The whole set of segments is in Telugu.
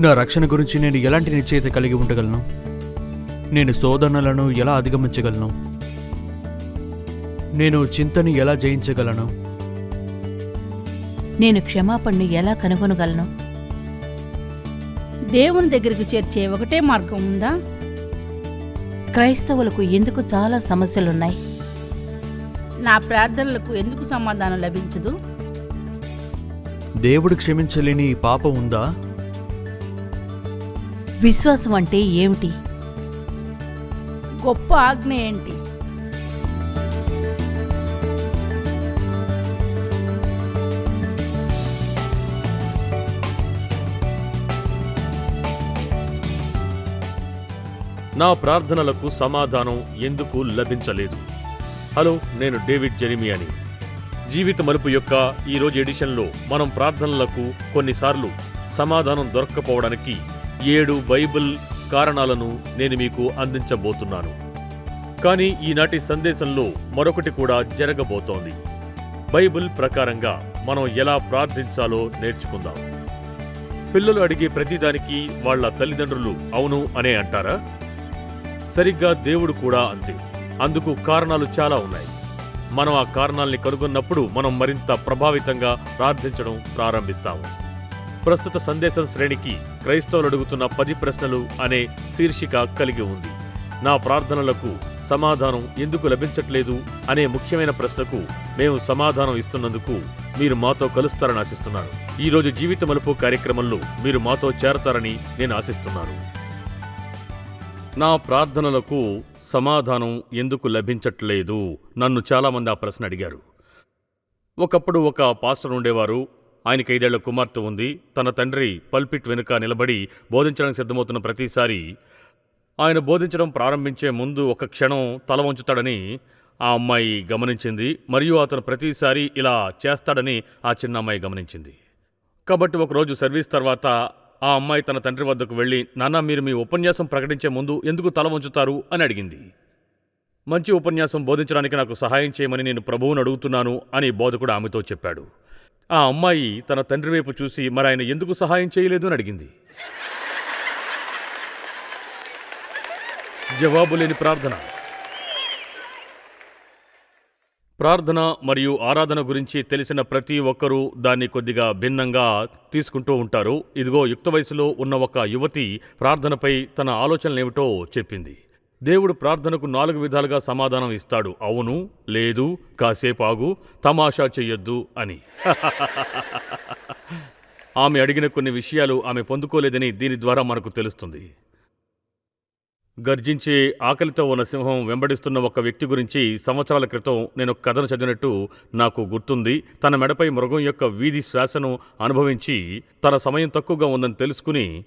నా రక్షణ గురించి నేను ఎలాంటి నిశ్చయిత కలిగి ఉండగలను? నేను శోధనలను ఎలా అధిగమించగలను? నేను చింతని ఎలా జయించగలను? నేను క్షమాపణని ఎలా కనుగొనగలను? దేవుని దగ్గరికి చేర్చే ఒకటే మార్గం ఉందా? క్రైస్తవులకు ఎందుకు చాలా సమస్యలున్నాయి? నా ప్రార్థనలకు ఎందుకు సమాధానం లభించదు? దేవుడు క్షమించలేని పాపం ఉందా? విశ్వాసం అంటే ఏమిటి? గొప్ప ఆజ్ఞ ఏంటి? నా ప్రార్థనలకు సమాధానం ఎందుకు లభించలేదు? హలో నేను డేవిడ్ జెరిమియాని. జీవిత మలుపు యొక్క ఈరోజు ఎడిషన్లో మనం ప్రార్థనలకు కొన్నిసార్లు సమాధానం దొరక్కపోవడానికి ఏడు బైబిల్ కారణాలను నేను మీకు అందించబోతున్నాను. కానీ ఈనాటి సందేశంలో మరొకటి కూడా జరగబోతోంది. బైబిల్ ప్రకారంగా మనం ఎలా ప్రార్థించాలో నేర్చుకుందాం. పిల్లలు అడిగే ప్రతిదానికి వాళ్ళ తల్లిదండ్రులు అవును అనే అంటారా? సరిగ్గా దేవుడు కూడా అంతే. అందుకు కారణాలు చాలా ఉన్నాయి. మనం ఆ కారణాల్ని కనుగొన్నప్పుడు మనం మరింత ప్రభావితంగా ప్రార్థించడం ప్రారంభిస్తాము. ప్రస్తుత సందేశం శ్రేణికి క్రైస్తవులు అడుగుతున్న పది ప్రశ్నలు అనే శీర్షిక కలిగి ఉంది. నా ప్రార్థనలకు సమాధానం ఎందుకు లభించట్లేదు అనే ముఖ్యమైన ప్రశ్నకు మేము సమాధానం ఇస్తున్నందుకు మీరు మాతో కలుస్తారని ఆశిస్తున్నాను. ఈరోజు జీవిత మలుపు కార్యక్రమంలో మీరు మాతో చేరతారని నేను ఆశిస్తున్నాను. నా ప్రార్థనలకు సమాధానం ఎందుకు లభించట్లేదు? నన్ను చాలామంది ఆ ప్రశ్న అడిగారు. ఒకప్పుడు ఒక పాస్టర్ ఉండేవారు. ఆయనకి ఐదేళ్ళ కుమార్తె ఉంది. తన తండ్రి పల్పిట్ వెనుక నిలబడి బోధించడానికి సిద్ధమవుతున్న ప్రతిసారి ఆయన బోధించడం ప్రారంభించే ముందు ఒక క్షణం తల వంచుతాడని ఆ అమ్మాయి గమనించింది. మరియు అతను ప్రతిసారి ఇలా చేస్తాడని ఆ చిన్న అమ్మాయి గమనించింది. కాబట్టి ఒకరోజు సర్వీస్ తర్వాత ఆ అమ్మాయి తన తండ్రి వద్దకు వెళ్ళి నాన్న మీరు మీ ఉపన్యాసం ప్రకటించే ముందు ఎందుకు తల వంచుతారు? అని అడిగింది. మంచి ఉపన్యాసం బోధించడానికి నాకు సహాయం చేయమని నేను ప్రభువును అడుగుతున్నాను అని బోధకుడు ఆమెతో చెప్పాడు. ఆ అమ్మాయి తన తండ్రి వైపు చూసి మరి ఆయన ఎందుకు సహాయం చేయలేదు? అని అడిగింది. జవాబు లేని ప్రార్థన. ప్రార్థన మరియు ఆరాధన గురించి తెలిసిన ప్రతి ఒక్కరూ దాన్ని కొద్దిగా భిన్నంగా తీసుకుంటూ ఉంటారు. ఇదిగో యుక్త వయసులో ఉన్న ఒక యువతి ప్రార్థనపై తన ఆలోచనలేమిటో చెప్పింది. దేవుడు ప్రార్థనకు నాలుగు విధాలుగా సమాధానం ఇస్తాడు. అవును లేదు కాసేపు ఆగు తమాషా చెయ్యొద్దు అని. ఆమె అడిగిన కొన్ని విషయాలు ఆమె పొందుకోలేదని దీని ద్వారా మనకు తెలుస్తుంది. గర్జించే ఆకలితో ఉన్న సింహం వెంబడిస్తున్న ఒక వ్యక్తి గురించి సంవత్సరాల క్రితం నేను కథను చదివినట్టు నాకు గుర్తుంది. తన మెడపై మృగం యొక్క వీధి శ్వాసను అనుభవించి తన సమయం తక్కువగా ఉందని తెలుసుకుని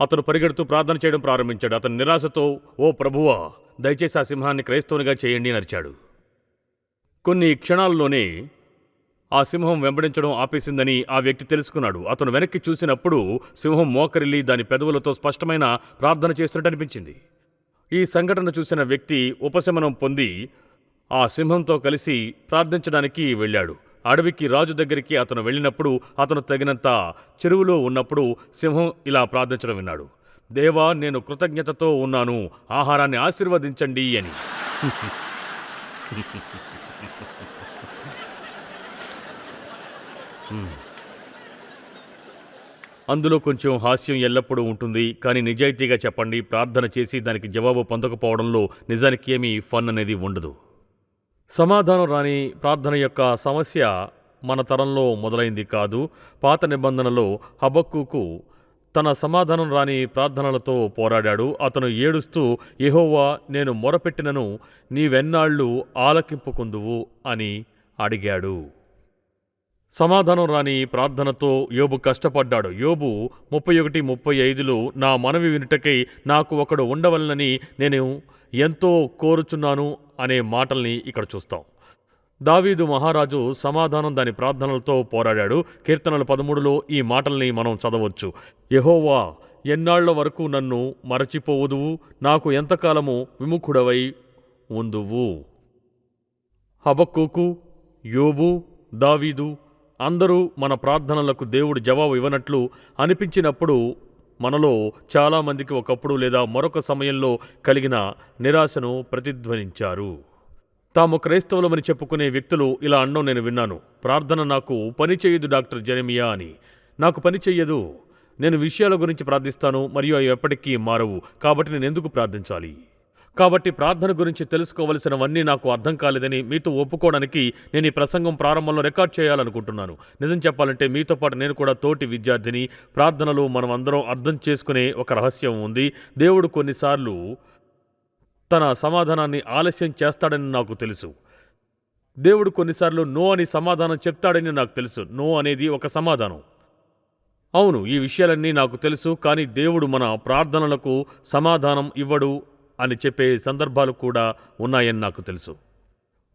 అతను పరిగెడుతూ ప్రార్థన చేయడం ప్రారంభించాడు. అతను నిరాశతో ఓ ప్రభువా దయచేసి ఆ సింహాన్ని క్రైస్తవునిగా చేయండి అని అరిచాడు. కొన్ని క్షణాల్లోనే ఆ సింహం వెంబడించడం ఆపేసిందని ఆ వ్యక్తి తెలుసుకున్నాడు. అతను వెనక్కి చూసినప్పుడు సింహం మోకరిల్లి దాని పెదవులతో స్పష్టమైన ప్రార్థన చేస్తున్నట్టు అనిపించింది. ఈ సంఘటన చూసిన వ్యక్తి ఉపశమనం పొంది ఆ సింహంతో కలిసి ప్రార్థించడానికి వెళ్ళాడు. అడవికి రాజు దగ్గరికి అతను వెళ్ళినప్పుడు అతను తగినంత చెరువులో ఉన్నప్పుడు సింహం ఇలా ప్రార్థించడం విన్నాడు. దేవా నేను కృతజ్ఞతతో ఉన్నాను. ఆహారాన్ని ఆశీర్వదించండి అని. అందులో కొంచెం హాస్యం ఎల్లప్పుడూ ఉంటుంది. కానీ నిజాయితీగా చెప్పండి. ప్రార్థన చేసి దానికి జవాబు పొందకపోవడంలో నిజానికి ఏమీ ఫన్ అనేది ఉండదు. సమాధానం రాని ప్రార్థన యొక్క సమస్య మన తరంలో మొదలైంది కాదు. పాత నిబంధనలో హబక్కుకు తన సమాధానం రాని ప్రార్థనలతో పోరాడాడు. అతను ఏడుస్తూ ఎహోవా నేను మొరపెట్టినను నీవెన్నాళ్ళు ఆలకింపుకుందువు అని అడిగాడు. సమాధానం రాని ప్రార్థనతో యోబు కష్టపడ్డాడు. యోబు ముప్పై ఒకటి ముప్పై ఐదులో నా మనవి వినుటకై నాకు ఒకడు ఉండవలనని నేను ఎంతో కోరుచున్నాను అనే మాటల్ని ఇక్కడ చూస్తాం. దావీదు మహారాజు సమాధానం దాని ప్రార్థనలతో పోరాడాడు. కీర్తనలు పదమూడులో ఈ మాటల్ని మనం చదవచ్చు. యహోవా ఎన్నాళ్ళ వరకు నన్ను మరచిపోవుదువు? నాకు ఎంతకాలము విముఖుడవై ఉందువు? హబక్కుకు యోబు దావీదు అందరూ మన ప్రార్థనలకు దేవుడు జవాబు ఇవ్వనట్లు అనిపించినప్పుడు మనలో చాలామందికి ఒకప్పుడు లేదా మరొక సమయంలో కలిగిన నిరాశను ప్రతిధ్వనించారు. తాము క్రైస్తవులమని చెప్పుకునే వ్యక్తులు ఇలా అనడం నేను విన్నాను. ప్రార్థన నాకు పని చేయదు డాక్టర్ జెరెమియా అని. నాకు పని చెయ్యదు. నేను విషయాల గురించి ప్రార్థిస్తాను మరియు అవి ఎప్పటికీ మారవు. కాబట్టి నేను ఎందుకు ప్రార్థించాలి? కాబట్టి ప్రార్థన గురించి తెలుసుకోవలసినవన్నీ నాకు అర్థం కాలేదని మీతో ఒప్పుకోవడానికి నేను ఈ ప్రసంగం ప్రారంభంలో రికార్డ్ చేయాలనుకుంటున్నాను. నిజం చెప్పాలంటే మీతో పాటు నేను కూడా తోటి విద్యార్థిని ప్రార్థనలో మనం అందరం అర్థం చేసుకునే ఒక రహస్యం ఉంది. దేవుడు కొన్నిసార్లు తన సమాధానాన్ని ఆలస్యం చేస్తాడని నాకు తెలుసు. దేవుడు కొన్నిసార్లు నో అని సమాధానం చెప్తాడని నాకు తెలుసు. నో అనేది ఒక సమాధానం. అవును ఈ విషయాలన్నీ నాకు తెలుసు కానీ దేవుడు మన ప్రార్థనలకు సమాధానం ఇవ్వడు అని చెప్పే సందర్భాలు కూడా ఉన్నాయని నాకు తెలుసు.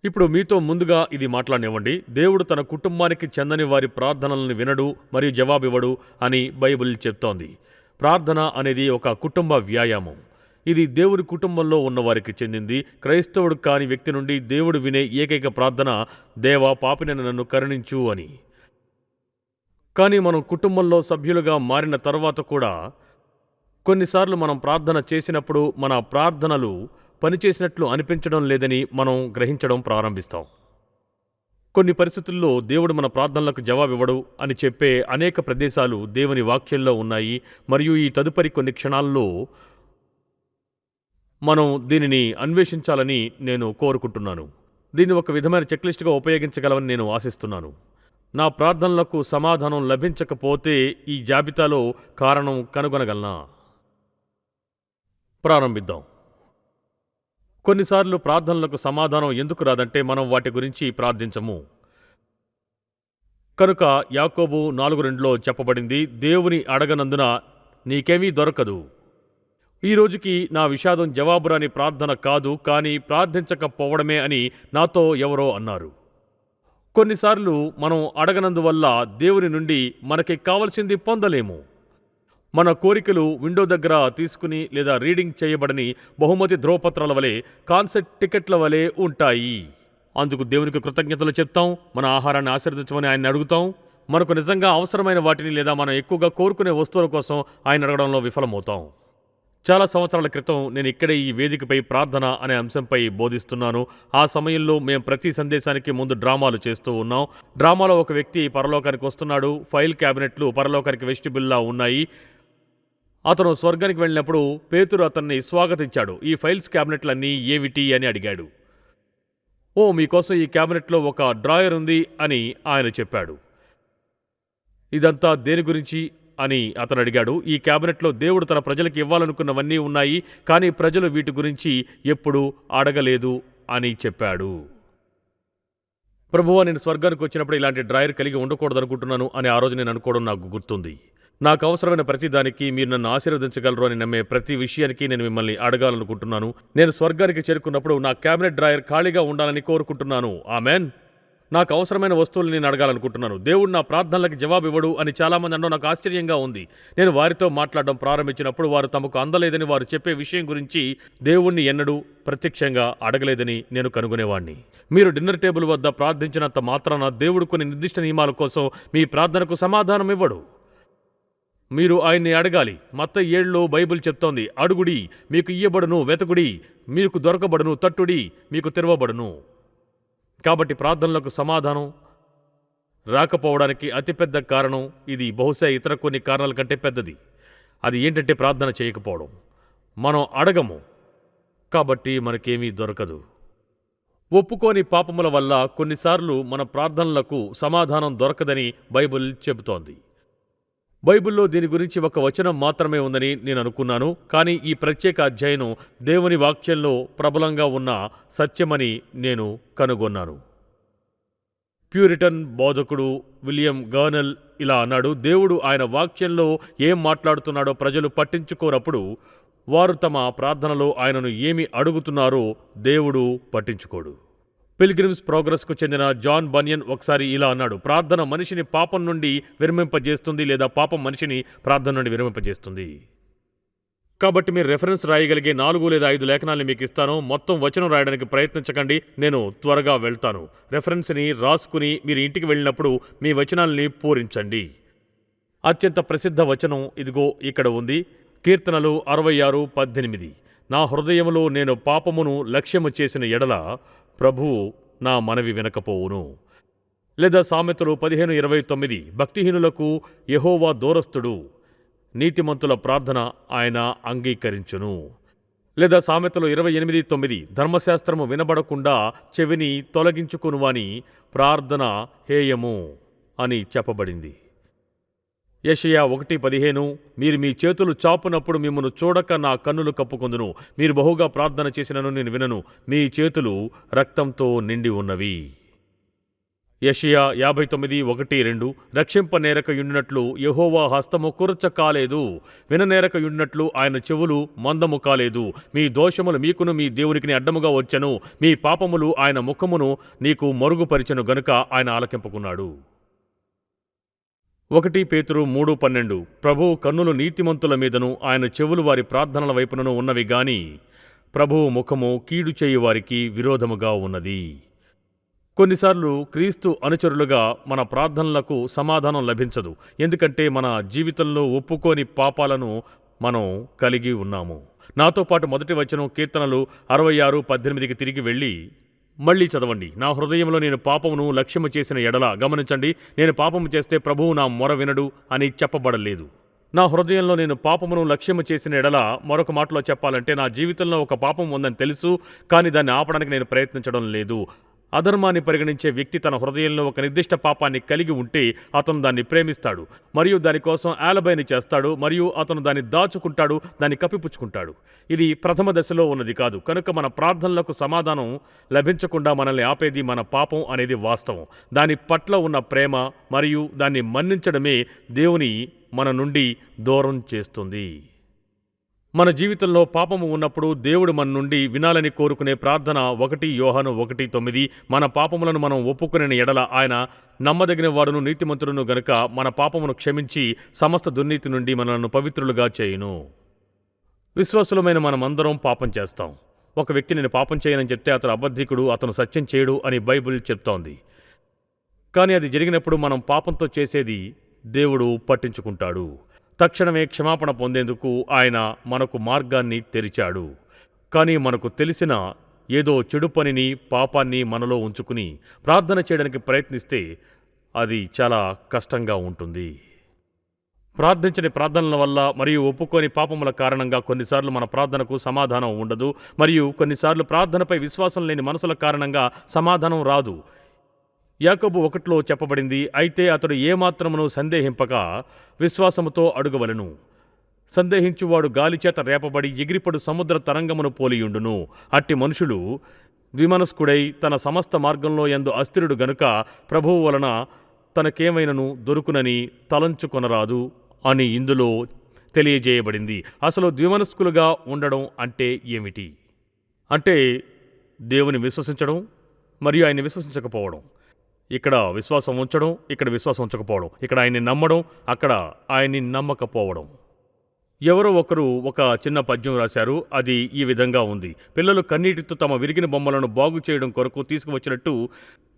ఇప్పుడు మీతో ముందుగా ఇది మాట్లాడనివ్వండి. దేవుడు తన కుటుంబానికి చెందని వారి ప్రార్థనలను వినడు మరియు జవాబివ్వడు అని బైబిల్ చెప్తోంది. ప్రార్థన అనేది ఒక కుటుంబ వ్యాయామం. ఇది దేవుడి కుటుంబంలో ఉన్నవారికి చెందింది. క్రైస్తవుడు కాని వ్యక్తి నుండి దేవుడు వినే ఏకైక ప్రార్థన దేవ పాపిన నన్ను కరుణించు అని. కానీ మనం కుటుంబంలో సభ్యులుగా మారిన తర్వాత కూడా కొన్నిసార్లు మనం ప్రార్థన చేసినప్పుడు మన ప్రార్థనలు పనిచేసినట్లు అనిపించడం లేదని మనం గ్రహించడం ప్రారంభిస్తాం. కొన్ని పరిస్థితుల్లో దేవుడు మన ప్రార్థనలకు జవాబివ్వడు అని చెప్పే అనేక ప్రదేశాలు దేవుని వాక్యంలో ఉన్నాయి. మరియు ఈ తదుపరి కొన్ని క్షణాల్లో మనం దీనిని అన్వేషించాలని నేను కోరుకుంటున్నాను. దీన్ని ఒక విధమైన చెక్లిస్ట్గా ఉపయోగించగలవని నేను ఆశిస్తున్నాను. నా ప్రార్థనలకు సమాధానం లభించకపోతే ఈ జాబితాలో కారణం కనుగొనగలనా? ప్రారంభిద్దాం. కొన్నిసార్లు ప్రార్థనలకు సమాధానం ఎందుకు రాదంటే మనం వాటి గురించి ప్రార్థించము. కనుక యాకోబు నాలుగు రెండులో చెప్పబడింది దేవుని అడగనందున నీకేమీ దొరకదు. ఈ రోజుకి నా విషాదం జవాబురాని ప్రార్థన కాదు కానీ ప్రార్థించకపోవడమే అని నాతో ఎవరో అన్నారు. కొన్నిసార్లు మనం అడగనందువల్ల దేవుని నుండి మనకి కావలసింది పొందలేము. మన కోరికలు విండో దగ్గర తీసుకుని లేదా రీడింగ్ చేయబడని బహుమతి ధ్రువపత్రాల వలె కాన్సెప్ట్ టికెట్ల వలె ఉంటాయి. అందుకు దేవునికి కృతజ్ఞతలు చెప్తాం మన ఆహారాన్ని ఆశీర్వదించమని ఆయన అడుగుతాం. మనకు నిజంగా అవసరమైన వాటిని లేదా మనం ఎక్కువగా కోరుకునే వస్తువుల కోసం ఆయన అడగడంలో విఫలమవుతాం. చాలా సంవత్సరాల క్రితం నేను ఇక్కడే ఈ వేదికపై ప్రార్థన అనే అంశంపై బోధిస్తున్నాను. ఆ సమయంలో మేము ప్రతి సందేశానికి ముందు డ్రామాలు చేస్తూ ఉన్నాం. డ్రామాలో ఒక వ్యక్తి పరలోకానికి వస్తున్నాడు. ఫైల్ క్యాబినెట్లు పరలోకానికి వెస్టిబుల్లా ఉన్నాయి. అతను స్వర్గానికి వెళ్ళినప్పుడు పేతురు అతన్ని స్వాగతించాడు. ఈ ఫైల్స్ క్యాబినెట్లన్నీ ఏమిటి అని అడిగాడు. ఓ మీకోసం ఈ క్యాబినెట్లో ఒక డ్రాయర్ ఉంది అని ఆయన చెప్పాడు. ఇదంతా దేని గురించి? అని అతను అడిగాడు. ఈ క్యాబినెట్లో దేవుడు తన ప్రజలకు ఇవ్వాలనుకున్నవన్నీ ఉన్నాయి కానీ ప్రజలు వీటి గురించి ఎప్పుడూ అడగలేదు అని చెప్పాడు. ప్రభువా నేను స్వర్గానికి వచ్చినప్పుడు ఇలాంటి డ్రాయర్ కలిగి ఉండకూడదు అనుకుంటున్నాను అని ఆ రోజు నేను అనుకోవడం నాకు గుర్తుంది. నాకు అవసరమైన ప్రతిదానికి మీరు నన్ను ఆశీర్వదించగలరు అని నమ్మే ప్రతి విషయానికి నేను మిమ్మల్ని అడగాలనుకుంటున్నాను. నేను స్వర్గానికి చేరుకున్నప్పుడు నా క్యాబినెట్ డ్రాయర్ ఖాళీగా ఉండాలని కోరుకుంటున్నాను. ఆమెన్. నాకు అవసరమైన వస్తువులు నేను అడగాలనుకుంటున్నాను. దేవుడు నా ప్రార్థనలకు జవాబు ఇవ్వడు అని చాలామంది అనడం నాకు ఆశ్చర్యంగా ఉంది. నేను వారితో మాట్లాడడం ప్రారంభించినప్పుడు వారు తమకు అందలేదని వారు చెప్పే విషయం గురించి దేవుణ్ణి ఎన్నడూ ప్రత్యక్షంగా అడగలేదని నేను కనుగొనేవాణ్ణి. మీరు డిన్నర్ టేబుల్ వద్ద ప్రార్థించినంత మాత్రాన దేవుడు కొన్ని నిర్దిష్ట నియమాల కోసం మీ ప్రార్థనకు సమాధానం ఇవ్వడు మీరు ఆయన్ని అడగాలి. మత్త ఏళ్ళలో బైబిల్ చెప్తోంది అడుగుడి మీకు ఇయ్యబడును వెతకుడి మీకు దొరకబడును తట్టుడి మీకు తెరవబడును. కాబట్టి ప్రార్థనలకు సమాధానం రాకపోవడానికి అతిపెద్ద కారణం ఇది. బహుశా ఇతర కొన్ని కారణాల కంటే పెద్దది. అది ఏంటంటే ప్రార్థన చేయకపోవడం. మనం అడగము కాబట్టి మనకేమీ దొరకదు. ఒప్పుకోని పాపముల వల్ల కొన్నిసార్లు మన ప్రార్థనలకు సమాధానం దొరకదని బైబిల్ చెబుతోంది. బైబిల్లో దీని గురించి ఒక వచనం మాత్రమే ఉందని నేను అనుకున్నాను. కానీ ఈ ప్రత్యేక అధ్యయనం దేవుని వాక్యంలో ప్రబలంగా ఉన్న సత్యమని నేను కనుగొన్నాను. ప్యూరిటన్ బోధకుడు విలియం గర్నల్ ఇలా అన్నాడు దేవుడు ఆయన వాక్యంలో ఏం మాట్లాడుతున్నాడో ప్రజలు పట్టించుకోనప్పుడు వారు తమ ప్రార్థనలో ఆయనను ఏమి అడుగుతున్నారో దేవుడు పట్టించుకోడు. పిల్గ్రిమ్స్ ప్రోగ్రెస్కు చెందిన జాన్ బనియన్ ఒకసారి ఇలా అన్నాడు ప్రార్థన మనిషిని పాపం నుండి విరమింపజేస్తుంది లేదా పాపం మనిషిని ప్రార్థన నుండి విరమింపజేస్తుంది. కాబట్టి మీరు రెఫరెన్స్ రాయగలిగే నాలుగు లేదా ఐదు లేఖనాల్ని మీకు ఇస్తాను. మొత్తం వచనం రాయడానికి ప్రయత్నించకండి. నేను త్వరగా వెళ్తాను. రెఫరెన్స్ని రాసుకుని మీరు ఇంటికి వెళ్ళినప్పుడు మీ వచనాల్ని పూరించండి. అత్యంత ప్రసిద్ధ వచనం ఇదిగో ఇక్కడ ఉంది. కీర్తనలు అరవై ఆరు పద్దెనిమిది. నా హృదయములో నేను పాపమును లక్ష్యము చేసిన ఎడల ప్రభువు నా మనవి వినకపోవును. లేదా సామెతలు పదిహేను ఇరవై తొమ్మిది భక్తిహీనులకు యహోవా దూరస్థుడు నీతిమంతుల ప్రార్థన ఆయన అంగీకరించును. లేదా సామెతలు ఇరవై ఎనిమిది తొమ్మిది ధర్మశాస్త్రము వినబడకుండా చెవిని తొలగించుకునువాని ప్రార్థన హేయము అని చెప్పబడింది. యషయా ఒకటి పదిహేను మీరు మీ చేతులు చాపునప్పుడు మిమ్మను చూడక నా కన్నులు కప్పుకొందును. మీరు బహుగా ప్రార్థన చేసినను నేను వినను. మీ చేతులు రక్తంతో నిండి ఉన్నవి. యషయా యాభై తొమ్మిది ఒకటి రెండు రక్షింపనేరకయుండినట్లు యహోవా హస్తము కురచ కాలేదు. విననేరకయుండినట్లు ఆయన చెవులు మందము కాలేదు. మీ దోషములు మీకును మీ దేవునికి అడ్డముగా వచ్చెను. మీ పాపములు ఆయన ముఖమును నీకు మరుగుపరిచెను గనుక ఆయన ఆలకింపుకున్నాడు. ఒకటి పేతురు మూడు పన్నెండు. ప్రభువు కన్నులు నీతిమంతుల మీదను ఆయన చెవులు వారి ప్రార్థనల వైపునను ఉన్నవి గాని ప్రభువు ముఖము కీడు చేయు వారికి విరోధముగా ఉన్నది. కొన్నిసార్లు క్రీస్తు అనుచరులుగా మన ప్రార్థనలకు సమాధానం లభించదు. ఎందుకంటే మన జీవితంలో ఒప్పుకోని పాపాలను మనం కలిగి ఉన్నాము. నాతో పాటు మొదటి వచనం కీర్తనలు అరవై ఆరు పద్దెనిమిదికి తిరిగి వెళ్ళి మళ్ళీ చదవండి. నా హృదయంలో నేను పాపమును లక్ష్యము చేసిన ఎడల గమనించండి. నేను పాపము చేస్తే ప్రభువు నా మొర వినడు అని చెప్పబడలేదు. నా హృదయంలో నేను పాపమును లక్ష్యము చేసిన ఎడల మరొక మాటలో చెప్పాలంటే నా జీవితంలో ఒక పాపం ఉందని తెలుసు కానీ దాన్ని ఆపడానికి నేను ప్రయత్నించడం లేదు. అధర్మాన్ని పరిగణించే వ్యక్తి తన హృదయంలో ఒక నిర్దిష్ట పాపాన్ని కలిగి ఉంటే అతను దాన్ని ప్రేమిస్తాడు మరియు దానికోసం ఆలబైని చేస్తాడు మరియు అతను దాన్ని దాచుకుంటాడు దాన్ని కప్పిపుచ్చుకుంటాడు. ఇది ప్రథమ దశలో ఉన్నది కాదు. కనుక మన ప్రార్థనలకు సమాధానం లభించకుండా మనల్ని ఆపేది మన పాపం అనేది వాస్తవం. దాని పట్ల ఉన్న ప్రేమ మరియు దాన్ని మన్నించడమే దేవుని మన నుండి దూరం చేస్తుంది. మన జీవితంలో పాపము ఉన్నప్పుడు దేవుడు మన నుండి వినాలని కోరుకునే ప్రార్థన ఒకటి యోహాను ఒకటి తొమ్మిది. మన పాపములను మనం ఒప్పుకునే ఎడల ఆయన నమ్మదగిన వాడును నీతిమంతుడును గనుక మన పాపమును క్షమించి సమస్త దుర్నీతి నుండి మనల్ని పవిత్రులుగా చేయును. విశ్వాసులమైన మనమందరం పాపం చేస్తాం. ఒక వ్యక్తి నేను పాపం చేయనని చెప్తే అతను అబద్ధికుడు అతను సత్యం చేయడు అని బైబిల్ చెప్తోంది. కానీ అది జరిగినప్పుడు మనం పాపంతో చేసేది దేవుడు పట్టించుకుంటాడు. తక్షణమే క్షమాపణ పొందేందుకు ఆయన మనకు మార్గాన్ని తెరిచాడు. కానీ మనకు తెలిసిన ఏదో చెడు పనిని పాపాన్ని మనలో ఉంచుకుని ప్రార్థన చేయడానికి ప్రయత్నిస్తే అది చాలా కష్టంగా ఉంటుంది. ప్రార్థించని ప్రార్థనల వల్ల మరియు ఒప్పుకోని పాపముల కారణంగా కొన్నిసార్లు మన ప్రార్థనకు సమాధానం ఉండదు. మరియు కొన్నిసార్లు ప్రార్థనపై విశ్వాసం లేని మనసుల కారణంగా సమాధానం రాదు. యాకబు ఒకటిలో చెప్పబడింది అయితే అతడు ఏమాత్రమును సందేహింపక విశ్వాసముతో అడుగవలను. సందేహించువాడు గాలిచేత రేపబడి ఎగిరిపడు సముద్ర తరంగమును పోలియుండును. అట్టి మనుషులు ద్విమనస్కుడై తన సమస్త మార్గంలో ఎందు అస్థిరుడు గనుక ప్రభువు వలన తనకేమైనను దొరుకునని తలంచుకొనరాదు అని ఇందులో తెలియజేయబడింది. అసలు ద్విమనస్కులుగా ఉండడం అంటే ఏమిటి? అంటే దేవుని విశ్వసించడం మరియు ఆయన విశ్వసించకపోవడం. ఇక్కడ విశ్వాసం ఉంచడం ఇక్కడ విశ్వాసం ఉంచకపోవడం ఇక్కడ ఆయన్ని నమ్మడం అక్కడ ఆయన్ని నమ్మకపోవడం. ఎవరో ఒకరు ఒక చిన్న పద్యం రాశారు అది ఈ విధంగా ఉంది. పిల్లలు కన్నీటితో తమ విరిగిన బొమ్మలను బాగు చేయడం కొరకు తీసుకువచ్చినట్టు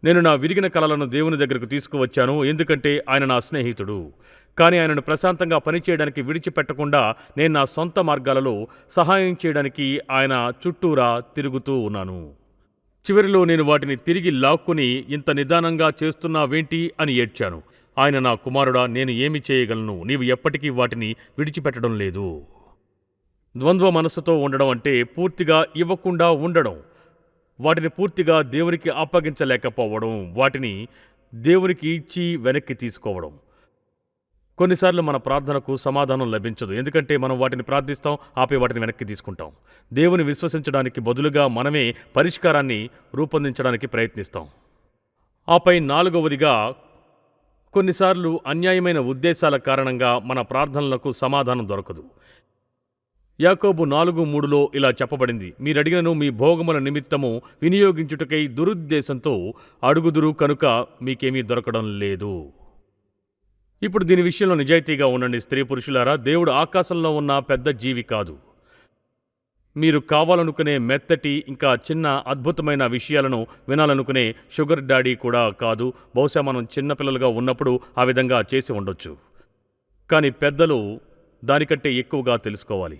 నేను నా విరిగిన కళలను దేవుని దగ్గరకు తీసుకువచ్చాను ఎందుకంటే ఆయన నా స్నేహితుడు. కానీ ఆయనను ప్రశాంతంగా పనిచేయడానికి విడిచిపెట్టకుండా నేను నా సొంత మార్గాలలో సహాయం చేయడానికి ఆయన చుట్టూరా తిరుగుతూ ఉన్నాను. చివరిలో నేను వాటిని తిరిగి లాక్కుని ఇంత నిదానంగా చేస్తున్నావేంటి అని ఏడ్చాను. ఆయన నా కుమారుడా నేను ఏమి చేయగలను? నీవు ఎప్పటికీ వాటిని విడిచిపెట్టడం లేదు. ద్వంద్వ మనస్సుతో ఉండడం అంటే పూర్తిగా ఇవ్వకుండా ఉండడం. వాటిని పూర్తిగా దేవునికి అప్పగించలేకపోవడం. వాటిని దేవునికి ఇచ్చి వెనక్కి తీసుకోవడం. కొన్నిసార్లు మన ప్రార్థనకు సమాధానం లభించదు. ఎందుకంటే మనం వాటిని ప్రార్థిస్తాం ఆపై వాటిని వెనక్కి తీసుకుంటాం. దేవుని విశ్వసించడానికి బదులుగా మనమే పరిష్కారాన్ని రూపొందించడానికి ప్రయత్నిస్తాం. ఆపై నాలుగవదిగా కొన్నిసార్లు అన్యాయమైన ఉద్దేశాల కారణంగా మన ప్రార్థనలకు సమాధానం దొరకదు. యాకోబు నాలుగు మూడులో ఇలా చెప్పబడింది మీరడిగినను మీ భోగముల నిమిత్తము వినియోగించుటకై దురుద్దేశంతో అడుగుదురు కనుక మీకేమీ దొరకడం లేదు. ఇప్పుడు దీని విషయంలో నిజాయితీగా ఉండండి స్త్రీ పురుషులారా. దేవుడు ఆకాశంలో ఉన్న పెద్ద జీవి కాదు. మీరు కావాలనుకునే మెత్తటి ఇంకా చిన్న అద్భుతమైన విషయాలను వినాలనుకునే షుగర్ డాడీ కూడా కాదు. బహుశా మనం చిన్నపిల్లలుగా ఉన్నప్పుడు ఆ విధంగా చేసి ఉండొచ్చు. కానీ పెద్దలు దానికంటే ఎక్కువగా తెలుసుకోవాలి.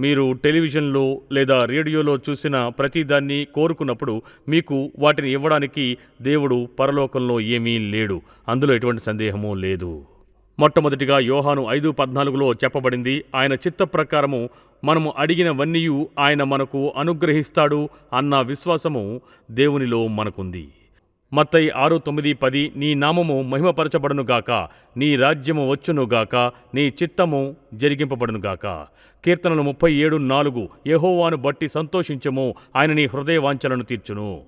మీరు టెలివిజన్లో లేదా రేడియోలో చూసిన ప్రతిదాన్ని కోరుకున్నప్పుడు మీకు వాటిని ఇవ్వడానికి దేవుడు పరలోకంలో ఏమీ లేడు. అందులో ఎటువంటి సందేహము లేదు. మొట్టమొదటిగా యోహాను ఐదు పద్నాలుగులో చెప్పబడింది ఆయన చిత్త ప్రకారము మనము అడిగినవన్నీ ఆయన మనకు అనుగ్రహిస్తాడు అన్న విశ్వాసము దేవునిలో మనకుంది. మత్తయి ఆరు తొమ్మిది పది నీ నామము మహిమపరచబడునుగాక నీ రాజ్యము వచ్చునుగాక నీ చిత్తము జరిగింపబడునుగాక కీర్తనలు ముప్పై ఏడు నాలుగు యహోవాను బట్టి సంతోషించము ఆయన నీ హృదయ వాంఛలను తీర్చును.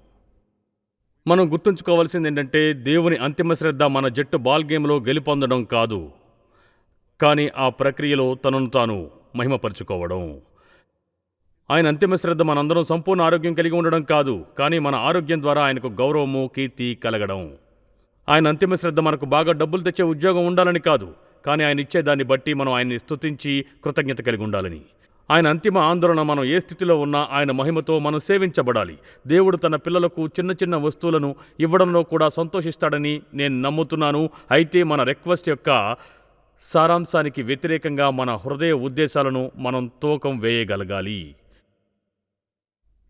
మనం గుర్తుంచుకోవాల్సింది ఏంటంటే దేవుని అంతిమ శ్రద్ధ మన జట్టు బాల్ గేమ్లో గెలుపొందడం కాదు. కానీ ఆ ప్రక్రియలో తనను తాను మహిమపరుచుకోవడం. ఆయన అంతిమ శ్రద్ధ మనందరం సంపూర్ణ ఆరోగ్యం కలిగి ఉండడం కాదు కానీ మన ఆరోగ్యం ద్వారా ఆయనకు గౌరవము కీర్తి కలగడం. ఆయన అంతిమ శ్రద్ధ మనకు బాగా డబ్బులు తెచ్చే ఉద్యోగం ఉండాలని కాదు కానీ ఆయన ఇచ్చే దాన్ని బట్టి మనం ఆయన్ని స్తుతించి కృతజ్ఞత కలిగి ఉండాలని. ఆయన అంతిమ ఆందోళన మనం ఏ స్థితిలో ఉన్నా ఆయన మహిమతో మనం సేవించబడాలి. దేవుడు తన పిల్లలకు చిన్న చిన్న వస్తువులను ఇవ్వడంలో కూడా సంతోషిస్తాడని నేను నమ్ముతున్నాను. అయితే మన రిక్వెస్ట్ యొక్క సారాంశానికి వ్యతిరేకంగా మన హృదయ ఉద్దేశాలను మనం తూకం వేయగలగాలి.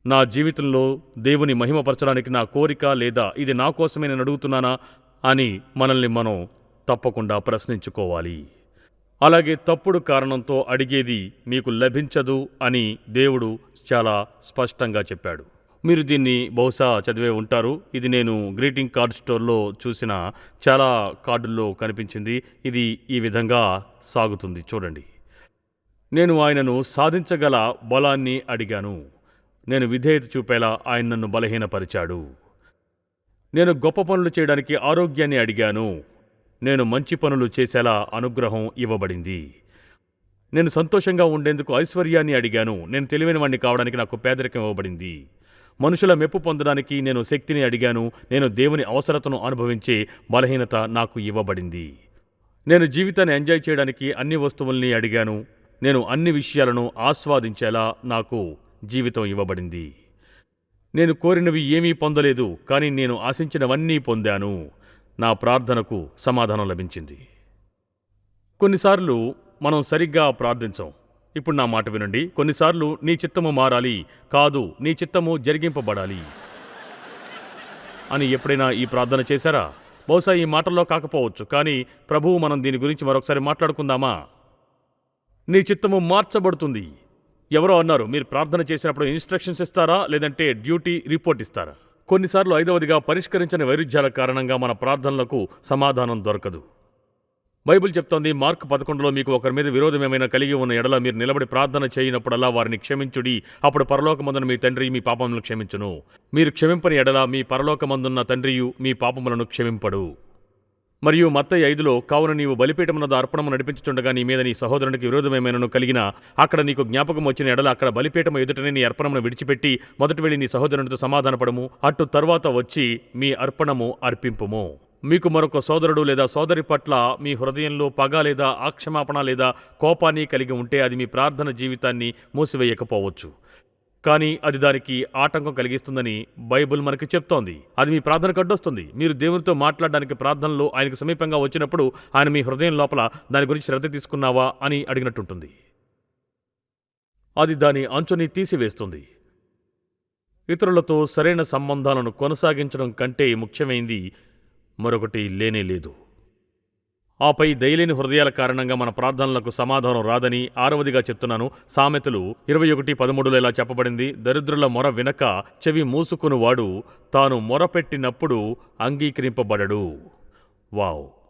నా జీవితంలో దేవుని మహిమపరచడానికి నా కోరిక లేదా ఇది నా కోసమే నేను అడుగుతున్నానా అని మనల్ని మనం తప్పకుండా ప్రశ్నించుకోవాలి. అలాగే తప్పుడు కారణంతో అడిగేది మీకు లభించదు అని దేవుడు చాలా స్పష్టంగా చెప్పాడు. మీరు దీన్ని బహుశా చదివే ఉంటారు. ఇది నేను గ్రీటింగ్ కార్డ్ స్టోర్లో చూసిన చాలా కార్డుల్లో కనిపించింది. ఇది ఈ విధంగా సాగుతుంది. చూడండి. నేను ఆయనను సాధించగల బలాన్ని అడిగాను. నేను విధేయత చూపేలా ఆయన నన్ను బలహీనపరిచాడు. నేను గొప్ప పనులు చేయడానికి ఆరోగ్యాన్ని అడిగాను. నేను మంచి పనులు చేసేలా అనుగ్రహం ఇవ్వబడింది. నేను సంతోషంగా ఉండేందుకు ఐశ్వర్యాన్ని అడిగాను. నేను తెలివైన వాడిని కావడానికి నాకు పేదరికం ఇవ్వబడింది. మనుషుల మెప్పు పొందడానికి నేను శక్తిని అడిగాను. నేను దేవుని అవసరతను అనుభవించే బలహీనత నాకు ఇవ్వబడింది. నేను జీవితాన్ని ఎంజాయ్ చేయడానికి అన్ని వస్తువుల్ని అడిగాను. నేను అన్ని విషయాలను ఆస్వాదించేలా నాకు జీవితం ఇవ్వబడింది. నేను కోరినవి ఏమీ పొందలేదు కానీ నేను ఆశించినవన్నీ పొందాను. నా ప్రార్థనకు సమాధానం లభించింది. కొన్నిసార్లు మనం సరిగ్గా ప్రార్థించం. ఇప్పుడు నా మాట వినండి. కొన్నిసార్లు నీ చిత్తము మారాలి కాదు నీ చిత్తము జరిగింపబడాలి. అని ఎప్పుడైనా ఈ ప్రార్థన చేశారా? బహుశా ఈ మాటల్లో కాకపోవచ్చు కానీ ప్రభువు మనం దీని గురించి మరొకసారి మాట్లాడుకుందామా? నీ చిత్తము మార్చబడుతుంది. ఎవరో అన్నారు మీరు ప్రార్థన చేసినప్పుడు ఇన్స్ట్రక్షన్స్ ఇస్తారా లేదంటే డ్యూటీ రిపోర్ట్ ఇస్తారా? కొన్నిసార్లు ఐదవదిగా పరిష్కరించని వైరుధ్యాల కారణంగా మన ప్రార్థనలకు సమాధానం దొరకదు. బైబిల్ చెప్తోంది మార్క్ పదకొండులో మీకు ఒకరి మీద విరోధం ఏమైనా కలిగి ఉన్న ఎడల మీరు నిలబడి ప్రార్థన చేయనప్పుడల్లా వారిని క్షమించుడి అప్పుడు పరలోకమందున మీ తండ్రి మీ పాపములను క్షమించును. మీరు క్షమింపని ఎడల మీ పరలోకమందున్న తండ్రియు మీ పాపములను క్షమింపడు. మరియు మత్తయి ఐదులో కావున నీవు బలిపీఠమునద అర్పణము నడిపించుచుండగా నీ మీద నీ సహోదరునికి విరోధమేమైనను కలిగిన అక్కడ నీకు జ్ఞాపకం వచ్చిన ఎడల అక్కడ బలిపీఠము ఎదుటనే నీ అర్పణమును విడిచిపెట్టి మొదటి వెళ్ళి నీ సహోదరునితో సమాధానపడము. అటు తర్వాత వచ్చి మీ అర్పణము అర్పింపుము. మీకు మరొక సోదరుడు లేదా సోదరి పట్ల మీ హృదయంలో పగ లేదా ఆక్షమాపణ లేదా కోపాన్ని కలిగి ఉంటే అది మీ ప్రార్థన జీవితాన్ని మూసివేయకపోవచ్చు. కానీ అది దానికి ఆటంకం కలిగిస్తుందని బైబిల్ మనకి చెప్తోంది. అది మీ ప్రార్థనకు అడ్డొస్తుంది మీరు దేవునితో మాట్లాడడానికి ప్రార్థనలో ఆయనకు సమీపంగా వచ్చినప్పుడు ఆయన మీ హృదయం లోపల దాని గురించి శ్రద్ధ తీసుకున్నావా అని అడిగినట్టుంటుంది. అది దాని అంచుని తీసివేస్తుంది. ఇతరులతో సరైన సంబంధాలను కొనసాగించడం కంటే ముఖ్యమైంది మరొకటి లేనే లేదు. ఆపై దయలేని హృదయాల కారణంగా మన ప్రార్థనలకు సమాధానం రాదని ఆరవదిగా చెప్తున్నాను. సామెతలు ఇరవై ఒకటి పదమూడులో ఇలా చెప్పబడింది. దరిద్రుల మొర వినక చెవి మూసుకునివాడు తాను మొరపెట్టినప్పుడు అంగీకరింపబడడు. వావ్!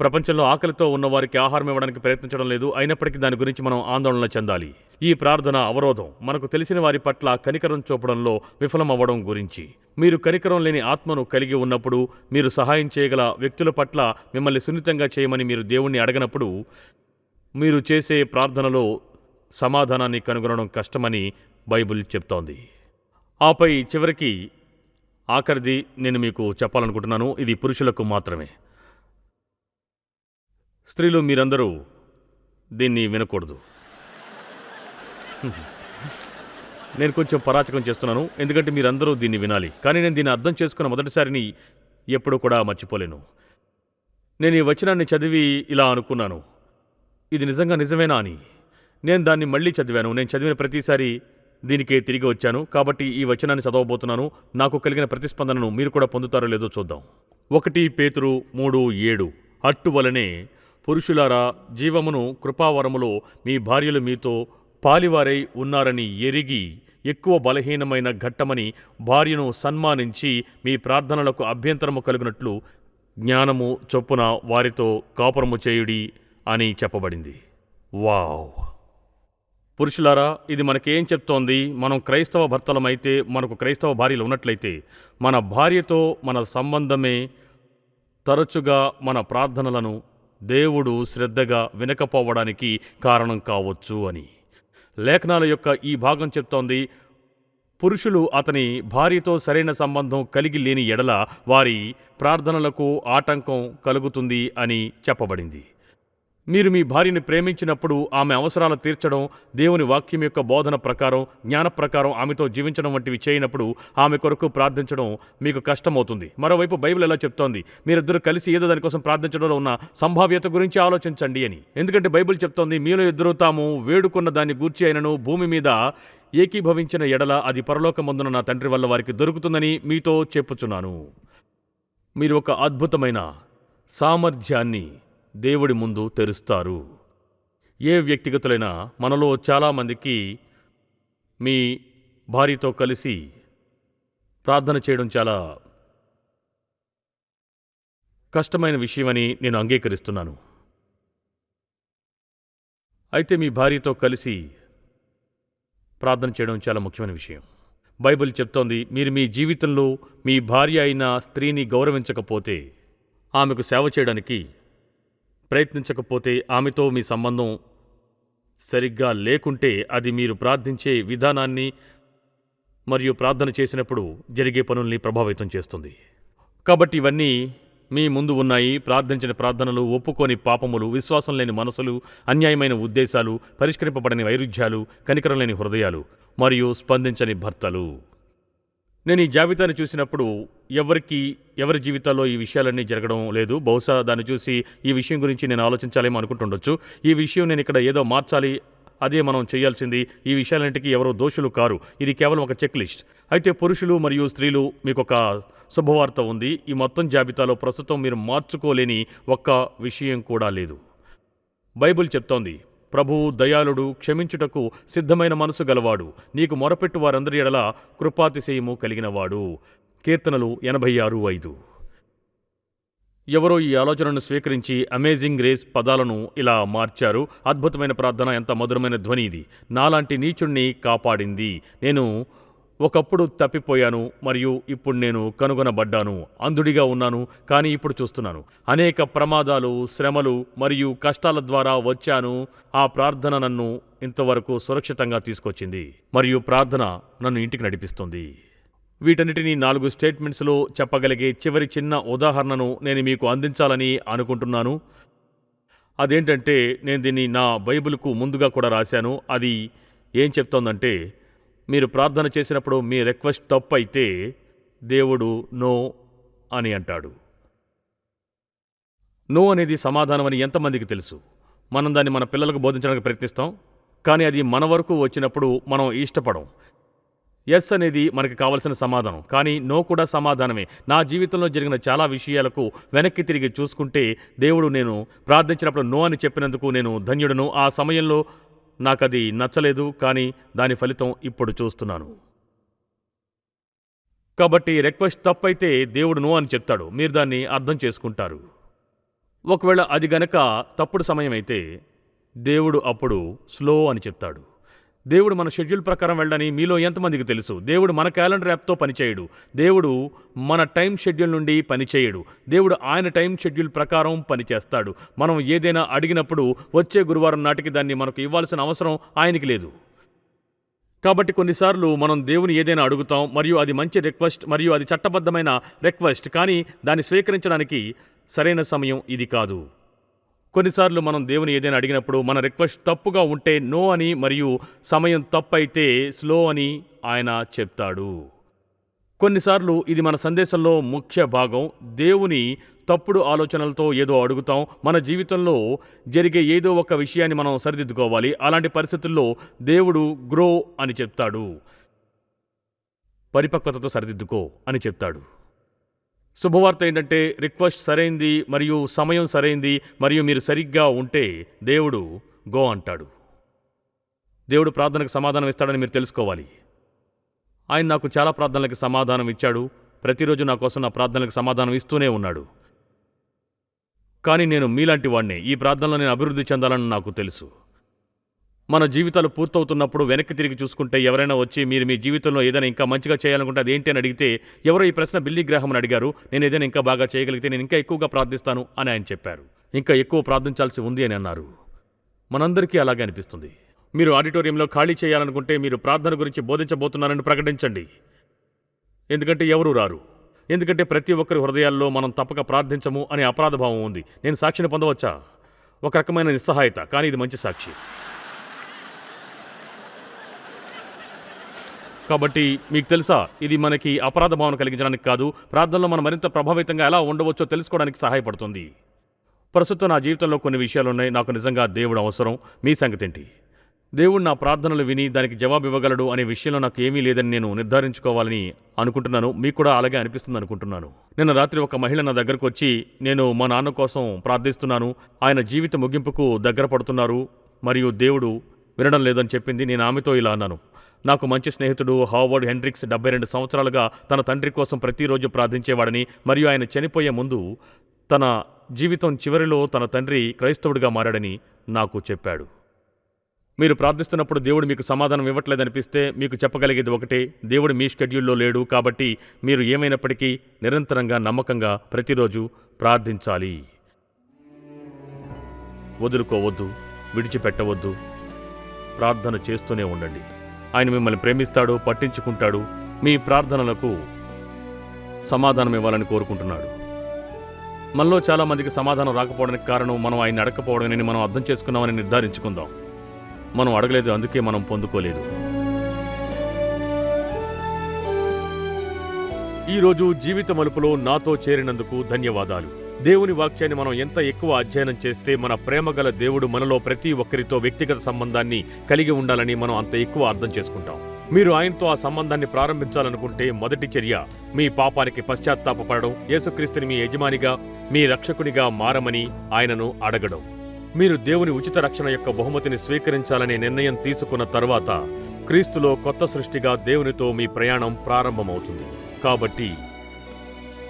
ప్రపంచంలో ఆకలితో ఉన్నవారికి ఆహారం ఇవ్వడానికి ప్రయత్నించడం లేదు. అయినప్పటికీ దాని గురించి మనం ఆందోళన చెందాలి. ఈ ప్రార్థన అవరోధం మనకు తెలిసిన వారి పట్ల కనికరం చూపడంలో విఫలమవ్వడం గురించి. మీరు కనికరం లేని ఆత్మను కలిగి ఉన్నప్పుడు మీరు సహాయం చేయగల వ్యక్తుల పట్ల మిమ్మల్ని సున్నితంగా చేయమని మీరు దేవుణ్ణి అడగనప్పుడు మీరు చేసే ప్రార్థనలో సమాధానాన్ని కనుగొనడం కష్టమని బైబిల్ చెప్తోంది. ఆపై చివరికి ఆఖరిది నేను మీకు చెప్పాలనుకుంటున్నాను. ఇది పురుషులకు మాత్రమే. స్త్రీలు మీరందరూ దీన్ని వినకూడదు. నేను కొంచెం పరాచకం చేస్తున్నాను ఎందుకంటే మీరందరూ దీన్ని వినాలి. కానీ నేను దీన్ని అర్థం చేసుకున్న మొదటిసారిని ఎప్పుడూ కూడా మర్చిపోలేను. నేను ఈ వచనాన్ని చదివి ఇలా అనుకున్నాను. ఇది నిజంగా నిజమేనా అని. నేను దాన్ని మళ్ళీ చదివాను. నేను చదివిన ప్రతిసారి దీనికే తిరిగి వచ్చాను. కాబట్టి ఈ వచనాన్ని చదవబోతున్నాను. నాకు కలిగిన ప్రతిస్పందనను మీరు కూడా పొందుతారో లేదో చూద్దాం. ఒకటి పేతురు మూడు ఏడు. అట్టు వలనే పురుషులారా జీవమును కృపావరములో మీ భార్యలు మీతో పాలివారై ఉన్నారని ఎరిగి ఎక్కువ బలహీనమైన ఘట్టమని భార్యను సన్మానించి మీ ప్రార్థనలకు అభ్యంతరము కలిగినట్లు జ్ఞానము చొప్పున వారితో కాపురము చేయుడి అని చెప్పబడింది. వావ్! పురుషులారా ఇది మనకేం చెప్తోంది? మనం క్రైస్తవ భర్తలమైతే మనకు క్రైస్తవ భార్యలు ఉన్నట్లయితే మన భార్యతో మన సంబంధమే తరచుగా మన ప్రార్థనలను దేవుడు శ్రద్ధగా వినకపోవడానికి కారణం కావచ్చు అని. లేఖనాల యొక్క ఈ భాగం చెప్తోంది పురుషులు అతని భార్యతో సరైన సంబంధం కలిగి లేని ఎడల వారి ప్రార్థనలకు ఆటంకం కలుగుతుంది అని చెప్పబడింది. మీరు మీ భార్యని ప్రేమించినప్పుడు ఆమె అవసరాలు తీర్చడం దేవుని వాక్యం యొక్క బోధన ప్రకారం జ్ఞాన ప్రకారం ఆమెతో జీవించడం వంటివి చేయనప్పుడు ఆమె కొరకు ప్రార్థించడం మీకు కష్టమవుతుంది. మరోవైపు బైబిల్ ఎలా చెప్తోంది? మీరిద్దరు కలిసి ఏదో దానికోసం ప్రార్థించడంలో ఉన్న సంభావ్యత గురించి ఆలోచించండి అని. ఎందుకంటే బైబిల్ చెప్తోంది మీలో ఇద్దరు తాము వేడుకున్న దాన్ని గూర్చి అయినను భూమి మీద ఏకీభవించిన ఎడల అది పరలోకమందున నా తండ్రి వల్ల వారికి దొరుకుతుందని మీతో చెప్పుచున్నాను. మీరు ఒక అద్భుతమైన సామర్థ్యాన్ని దేవుడి ముందు తెరుస్తారు. ఏ వ్యక్తిగతులైనా మనలో చాలామందికి మీ భార్యతో కలిసి ప్రార్థన చేయడం చాలా కష్టమైన విషయమని నేను అంగీకరిస్తున్నాను. అయితే మీ భార్యతో కలిసి ప్రార్థన చేయడం చాలా ముఖ్యమైన విషయం. బైబిల్ చెప్తోంది మీరు మీ జీవితంలో మీ భార్య అయిన స్త్రీని గౌరవించకపోతే ఆమెకు సేవ చేయడానికి ప్రయత్నించకపోతే ఆమెతో మీ సంబంధం సరిగ్గా లేకుంటే అది మీరు ప్రార్థించే విధానాన్ని మరియు ప్రార్థన చేసినప్పుడు జరిగే పనుల్ని ప్రభావితం చేస్తుంది. కాబట్టి ఇవన్నీ మీ ముందు ఉన్నాయి. ప్రార్థించిన ప్రార్థనలు ఒప్పుకోని పాపములు విశ్వాసం లేని మనసులు అన్యాయమైన ఉద్దేశాలు పరిష్కరింపబడని వైరుధ్యాలు కనికరం లేని హృదయాలు మరియు స్పందించని భర్తలు. నేను ఈ జాబితాను చూసినప్పుడు ఎవరికి ఎవరి జీవితాల్లో ఈ విషయాలన్నీ జరగడం లేదు. బహుశా దాన్ని చూసి ఈ విషయం గురించి నేను ఆలోచించాలేమో అనుకుంటుండొచ్చు. ఈ విషయం నేను ఇక్కడ ఏదో మార్చాలి అదే మనం చేయాల్సింది. ఈ విషయాలన్నింటికీ ఎవరో దోషులు కారు. ఇది కేవలం ఒక చెక్ లిస్ట్ అయితే పురుషులు మరియు స్త్రీలు మీకు ఒక శుభవార్త ఉంది. ఈ మొత్తం జాబితాలో ప్రస్తుతం మీరు మార్చుకోలేని ఒక్క విషయం కూడా లేదు. బైబిల్ చెప్తోంది ప్రభువు దయాళుడు క్షమించుటకు సిద్ధమైన మనసు గలవాడు. నీకు మొరపెట్టు వారందరి ఎడల కృపాతిశయము కలిగినవాడు. కీర్తనలు ఎనభై ఆరు ఐదు. ఎవరో ఈ ఆలోచనను స్వీకరించి అమేజింగ్ గ్రేస్ పదాలను ఇలా మార్చారు. అద్భుతమైన ప్రార్థన ఎంత మధురమైన ధ్వని ఇది. నాలాంటి నీచుణ్ణి కాపాడింది. నేను ఒకప్పుడు తప్పిపోయాను మరియు ఇప్పుడు నేను కనుగొనబడ్డాను. అంధుడిగా ఉన్నాను కానీ ఇప్పుడు చూస్తున్నాను. అనేక ప్రమాదాలు శ్రమలు మరియు కష్టాల ద్వారా వచ్చాను. ఆ ప్రార్థన నన్ను ఇంతవరకు సురక్షితంగా తీసుకొచ్చింది మరియు ప్రార్థన నన్ను ఇంటికి నడిపిస్తుంది. వీటన్నిటినీ నాలుగు స్టేట్మెంట్స్లో చెప్పగలిగే చివరి చిన్న ఉదాహరణను నేను మీకు అందించాలని అనుకుంటున్నాను. అదేంటంటే నేను దీన్ని నా బైబిల్కు ముందుగా కూడా రాశాను. అది ఏం చెప్తోందంటే మీరు ప్రార్థన చేసినప్పుడు మీ రిక్వెస్ట్ తప్పు అయితే దేవుడు నో అని అంటాడు. నో అనేది సమాధానం అని ఎంతమందికి తెలుసు? మనం దాన్ని మన పిల్లలకు బోధించడానికి ప్రయత్నిస్తాం కానీ అది మన వరకు వచ్చినప్పుడు మనం ఇష్టపడం. ఎస్ అనేది మనకి కావలసిన సమాధానం కానీ నో కూడా సమాధానమే. నా జీవితంలో జరిగిన చాలా విషయాలకు వెనక్కి తిరిగి చూసుకుంటే దేవుడు నేను ప్రార్థించినప్పుడు నో అని చెప్పినందుకు నేను ధన్యుడను. ఆ సమయంలో నాకది నచ్చలేదు కానీ దాని ఫలితం ఇప్పుడు చూస్తున్నాను. కాబట్టి రిక్వెస్ట్ తప్పైతే దేవుడు నో అని చెప్తాడు. మీరు దాన్ని అర్థం చేసుకుంటారు. ఒకవేళ అది గనక తప్పుడు సమయం అయితే దేవుడు అప్పుడు స్లో అని చెప్తాడు. దేవుడు మన షెడ్యూల్ ప్రకారం వెళ్ళని మీలో ఎంతమందికి తెలుసు? దేవుడు మన క్యాలెండర్ యాప్తో పనిచేయడు. దేవుడు మన టైం షెడ్యూల్ నుండి పనిచేయడు. దేవుడు ఆయన టైం షెడ్యూల్ ప్రకారం పనిచేస్తాడు. మనం ఏదైనా అడిగినప్పుడు వచ్చే గురువారం నాటికి దాన్ని మనకు ఇవ్వాల్సిన అవసరం ఆయనకి లేదు. కాబట్టి కొన్నిసార్లు మనం దేవుని ఏదైనా అడుగుతాం మరియు అది మంచి రిక్వెస్ట్ మరియు అది చట్టబద్ధమైన రిక్వెస్ట్ కానీ దాన్ని స్వీకరించడానికి సరైన సమయం ఇది కాదు. కొన్నిసార్లు మనం దేవుని ఏదైనా అడిగినప్పుడు మన రిక్వెస్ట్ తప్పుగా ఉంటే నో అని మరియు సమయం తప్పైతే స్లో అని ఆయన చెప్తాడు. కొన్నిసార్లు ఇది మన సందేశంలో ముఖ్య భాగం. దేవుని తప్పుడు ఆలోచనలతో ఏదో అడుగుతాం. మన జీవితంలో జరిగే ఏదో ఒక విషయాన్ని మనం సరిదిద్దుకోవాలి. అలాంటి పరిస్థితుల్లో దేవుడు గ్రో అని చెప్తాడు. పరిపక్వతతో సరిదిద్దుకో అని చెప్తాడు. శుభవార్త ఏంటంటే రిక్వెస్ట్ సరైంది మరియు సమయం సరైంది మరియు మీరు సరిగ్గా ఉంటే దేవుడు గో అంటాడు. దేవుడు ప్రార్థనకు సమాధానం ఇస్తాడని మీరు తెలుసుకోవాలి. ఆయన నాకు చాలా ప్రార్థనలకు సమాధానం ఇచ్చాడు. ప్రతిరోజు నా కోసం నా ప్రార్థనలకు సమాధానం ఇస్తూనే ఉన్నాడు. కానీ నేను మీలాంటి వాడిని ఈ ప్రార్థనలో నేను అభివృద్ధి చెందాలని నాకు తెలుసు. మన జీవితాలు పూర్తవుతున్నప్పుడు వెనక్కి తిరిగి చూసుకుంటే ఎవరైనా వచ్చి మీరు మీ జీవితంలో ఏదైనా ఇంకా మంచిగా చేయాలనుకుంటే అదేంటి అని అడిగితే ఎవరో ఈ ప్రశ్న బిల్లీ గ్రాహం అని అడిగారు. నేను ఏదైనా ఇంకా బాగా చేయగలిగితే నేను ఇంకా ఎక్కువగా ప్రార్థిస్తాను అని ఆయన చెప్పారు. ఇంకా ఎక్కువ ప్రార్థించాల్సి ఉంది అని అన్నారు. మనందరికీ అలాగే అనిపిస్తుంది. మీరు ఆడిటోరియంలో ఖాళీ చేయాలనుకుంటే మీరు ప్రార్థన గురించి బోధించబోతున్నారని ప్రకటించండి. ఎందుకంటే ఎవరు రారు. ఎందుకంటే ప్రతి ఒక్కరి హృదయాల్లో మనం తప్పక ప్రార్థించము అనే అపరాధ భావం ఉంది. నేను సాక్షిని పొందవచ్చా? ఒక రకమైన నిస్సహాయత కానీ ఇది మంచి సాక్షి. కాబట్టి మీకు తెలుసా ఇది మనకి అపరాధ భావన కలిగించడానికి కాదు ప్రార్థనలో మనం మరింత ప్రభావితంగా ఎలా ఉండవచ్చో తెలుసుకోవడానికి సహాయపడుతుంది. ప్రస్తుతం నా జీవితంలో కొన్ని విషయాలు ఉన్నాయి నాకు నిజంగా దేవుడు అవసరం. మీ సంగతి ఏంటి? దేవుడు నా ప్రార్థనలు విని దానికి జవాబు ఇవ్వగలడు అనే విషయంలో నాకు ఏమీ లేదని నేను నిర్ధారించుకోవాలని అనుకుంటున్నాను. మీకు కూడా అలాగే అనిపిస్తుంది అనుకుంటున్నాను. నిన్న రాత్రి ఒక మహిళ నా దగ్గరకు వచ్చి నేను మా నాన్న కోసం ప్రార్థిస్తున్నాను. ఆయన జీవిత ముగింపుకు దగ్గర పడుతున్నారు. మరియు దేవుడు వినడం లేదని చెప్పింది. నేను ఆమెతో ఇలా అన్నాను. నాకు మంచి స్నేహితుడు హావర్డ్ హెండ్రిక్స్ డెబ్బై రెండు సంవత్సరాలుగా తన తండ్రి కోసం ప్రతిరోజు ప్రార్థించేవాడని మరియు ఆయన చనిపోయే ముందు తన జీవితం చివరిలో తన తండ్రి క్రైస్తవుడిగా మారాడని నాకు చెప్పాడు. మీరు ప్రార్థిస్తున్నప్పుడు దేవుడు మీకు సమాధానం ఇవ్వట్లేదనిపిస్తే మీకు చెప్పగలిగేది ఒకటే దేవుడు మీ షెడ్యూల్లో లేడు కాబట్టి మీరు ఏమైనప్పటికీ నిరంతరంగా నమ్మకంగా ప్రతిరోజు ప్రార్థించాలి. వదులుకోవద్దు విడిచిపెట్టవద్దు ప్రార్థన చేస్తూనే ఉండండి. ఆయన మిమ్మల్ని ప్రేమిస్తాడు పట్టించుకుంటాడు మీ ప్రార్థనలకు సమాధానం ఇవ్వాలని కోరుకుంటున్నాడు. మనలో చాలామందికి సమాధానం రాకపోవడానికి కారణం మనం ఆయన అడగకపోవడమని మనం అర్థం చేసుకున్నామని నిర్ధారించుకుందాం. మనం అడగలేదు అందుకే మనం పొందుకోలేదు. ఈరోజు జీవిత మలుపులో నాతో చేరినందుకు ధన్యవాదాలు. దేవుని వాక్యాన్ని మనం ఎంత ఎక్కువ అధ్యయనం చేస్తే మన ప్రేమగల దేవుడు మనలో ప్రతి ఒక్కరితో వ్యక్తిగత సంబంధాన్ని కలిగి ఉండాలని మనం అంత ఎక్కువ అర్థం చేసుకుంటాం. మీరు ఆయనతో ఆ సంబంధాన్ని ప్రారంభించాలనుకుంటే మొదటి చర్య మీ పాపానికి పశ్చాత్తాపపడడం యేసుక్రీస్తుని మీ యజమానిగా మీ రక్షకునిగా మారమని ఆయనను అడగడం. మీరు దేవుని ఉచిత రక్షణ యొక్క బహుమతిని స్వీకరించాలనే నిర్ణయం తీసుకున్న తర్వాత క్రీస్తులో కొత్త సృష్టిగా దేవునితో మీ ప్రయాణం ప్రారంభమవుతుంది. కాబట్టి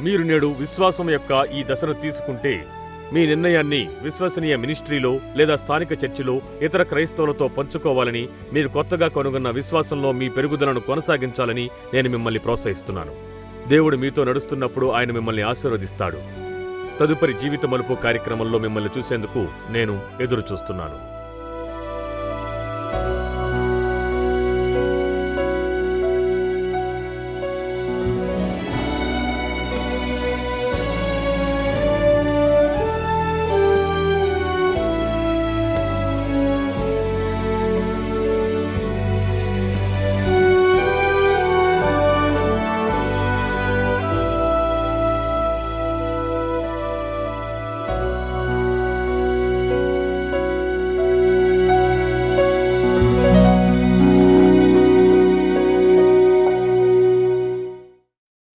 మీరు నేడు విశ్వాసం యొక్క ఈ దశను తీసుకుంటే మీ నిర్ణయాన్ని విశ్వసనీయ మినిస్ట్రీలో లేదా స్థానిక చర్చిలో ఇతర క్రైస్తవులతో పంచుకోవాలని మీరు కొత్తగా కనుగొన్న విశ్వాసంలో మీ పెరుగుదలను కొనసాగించాలని నేను మిమ్మల్ని ప్రోత్సహిస్తున్నాను. దేవుడు మీతో నడుస్తున్నప్పుడు ఆయన మిమ్మల్ని ఆశీర్వదిస్తాడు. తదుపరి జీవిత మలుపు కార్యక్రమంలో మిమ్మల్ని చూసేందుకు నేను ఎదురు చూస్తున్నాను